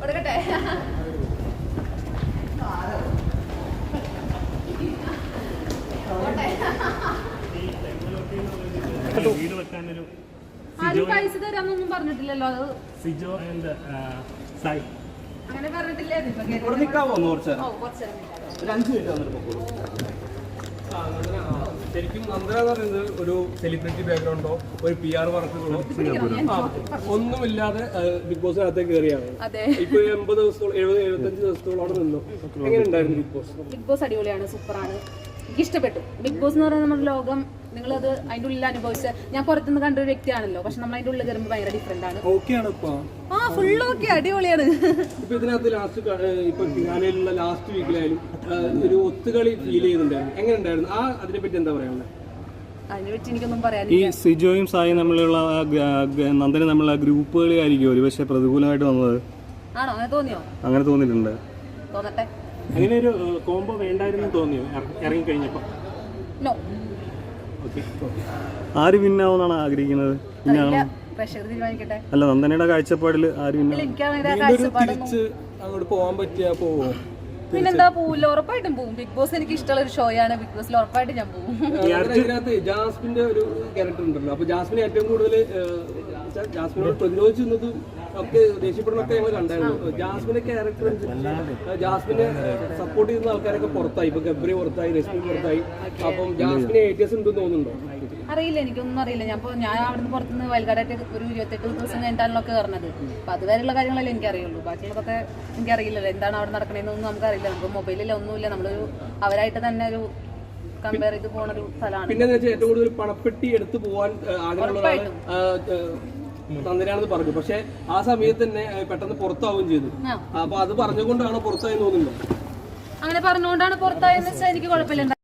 കൊടുക്കട്ടെ? ആരും പൈസ തരാന്നൊന്നും പറഞ്ഞിട്ടില്ലല്ലോ അത് സിജോ ആൻഡ് സായി. അങ്ങനെ പറഞ്ഞിട്ടില്ലായിരുന്നു കുറച്ച്. ഒരു അഞ്ച് മിനിറ്റ് വന്നിട്ട് ശരിക്കും നന്ദന എന്ന് പറയുന്നത് ഒരു സെലിബ്രിറ്റി ബാക്ക്ഗ്രൗണ്ടോ ഒരു പി ആർ വർക്കുകളോ ഒന്നുമില്ലാതെ ബിഗ് ബോസ് ബോസിനകത്തേക്ക് കയറിയാണ് ഇപ്പൊ എൺപത് ദിവസത്തോളം എഴുപത് എഴുപത്തഞ്ച് ദിവസത്തോളം അവിടെ നിന്നു. എങ്ങനെ ഉണ്ടായിരുന്നു ബിഗ് ബോസ് ബിഗ് ബോസ് അടിപൊളിയാണ് സൂപ്പറാണ്. എനിക്ക് ഇഷ്ടപ്പെട്ടു ബിഗ് ബോസ് എന്ന് പറയുന്നത് നമ്മുടെ ലോകം നിങ്ങളത് അതിന്റെ ഉള്ളിൽ അനുഭവിച്ച ഞാൻ പുറത്തുനിന്ന് കണ്ട ഒരു വ്യക്തിയാണല്ലോ. പക്ഷെ നമ്മൾ അതിന്റെ ഉള്ളിൽ കയറുമ്പോൾ ഭയങ്കര ഡിഫറെന്റ് ആണ്. ആ ഫുൾ ഓക്കെ അടിപൊളിയാണ്. ഇപ്പൊ ഇതിനകത്ത് ലാസ്റ്റ് ഇപ്പൊ ഫിനാലയിലുള്ള ലാസ്റ്റ് വീക്കിലായാലും ഒരു ഒത്തുകളി ഫീൽ ചെയ്യുന്നുണ്ടായിരുന്നു. എങ്ങനെ ഉണ്ടായിരുന്നു ആ അതിനെ പറ്റി എന്താ പറയാനുള്ളത്? അതിനെ പറ്റി എനിക്കൊന്നും ഈ സിജോയും സായും തമ്മിലുള്ള നന്ദനും തമ്മിലുള്ള ഗ്രൂപ്പുകളായിരിക്കും ഒരു പക്ഷേ പ്രതികൂലമായിട്ട് വന്നത്. ആണോ? അങ്ങനെ തോന്നിയോ? അങ്ങനെ തോന്നിയിട്ടുണ്ട്. അങ്ങനെ ഒരു കോംബോ വേണ്ടായിരുന്നു തോന്നിയോ? ഇറങ്ങി കഴിഞ്ഞപ്പോ നോ ആര് വിന്നാവുന്നാണ് ആഗ്രഹിക്കുന്നത്? തീരുമാനിക്കട്ടെ. അല്ല നന്ദനയുടെ കാഴ്ചപ്പാടിൽ ആര് തിരിച്ച് അങ്ങോട്ട് പോകാൻ പറ്റിയ പോവും? പിന്നെന്താ പോവില്ല ഉറപ്പായിട്ടും പോവും. ബിഗ് ബോസ് എനിക്ക് ഇഷ്ടമുള്ള ഒരു ഷോയാണ്. ബിഗ് ബോസിൽ ഉറപ്പായിട്ടും ഞാൻ പോവും. ഇതിനകത്ത് ജാസ്മിന്റെ ഒരു ക്യാരക്ടർ ഉണ്ടല്ലോ. അപ്പൊ ജാസ്മിൻ ഏറ്റവും കൂടുതൽ ജാസ്മിനോട് പ്രതിരോധിച്ചു നിന്നതും ഒക്കെ ദേഷ്യപ്പെടുന്നൊക്കെ ഞങ്ങൾ കണ്ടായിരുന്നു. ജാസ്മിന്റെ ക്യാരക്ടർ ജാസ്മിനെ സപ്പോർട്ട് ചെയ്യുന്ന ആൾക്കാരൊക്കെ പുറത്തായി. ഇപ്പൊ ഗബ്രി പുറത്തായി രശ്മി പുറത്തായി. അപ്പം ജാസ്മിനെ ഏറ്റവും ഉണ്ടെന്ന് തോന്നുന്നുണ്ടോ? അറിയില്ല എനിക്കൊന്നും അറിയില്ല. ഞാൻ ഇപ്പൊ ഞാൻ അവിടുന്ന് പുറത്തുനിന്ന് വയൽക്കാടായിട്ട് ഒരു ഇരുപത്തെട്ട് ദിവസം കഴിഞ്ഞിട്ടാണല്ലോ ഒക്കെ കയറുന്നത് അപ്പൊ അതുവരെയുള്ള കാര്യങ്ങളല്ലേ എനിക്കറിയുള്ളൂ. ബാക്കിയുള്ളതൊക്കെ എനിക്കറിയില്ലല്ലോ. എന്താണ് അവിടെ നടക്കണേന്നൊന്നും നമുക്കറിയില്ല. നമുക്ക് മൊബൈലില്ല ഒന്നുമില്ല. നമ്മളൊരു അവരായിട്ട് തന്നെ ഒരു കമ്പയർ ചെയ്ത് പോണ ഒരു സ്ഥലമാണ്. പിന്നെ ഏറ്റവും കൂടുതൽ പണപ്പെട്ടി എടുത്തു പോവാൻ ആ, ആഗ്രഹമുള്ള തന്നരാണെന്ന് പറഞ്ഞു. പക്ഷെ ആ സമയത്ത് തന്നെ പെട്ടെന്ന് പുറത്താവുകയും ചെയ്തു. അപ്പൊ അത് പറഞ്ഞുകൊണ്ടാണ് പുറത്തായി തോന്നുന്നുണ്ടോ അങ്ങനെ പറഞ്ഞുകൊണ്ടാണ് പുറത്തായെന്ന് വെച്ചാൽ എനിക്ക് കുഴപ്പമില്ല.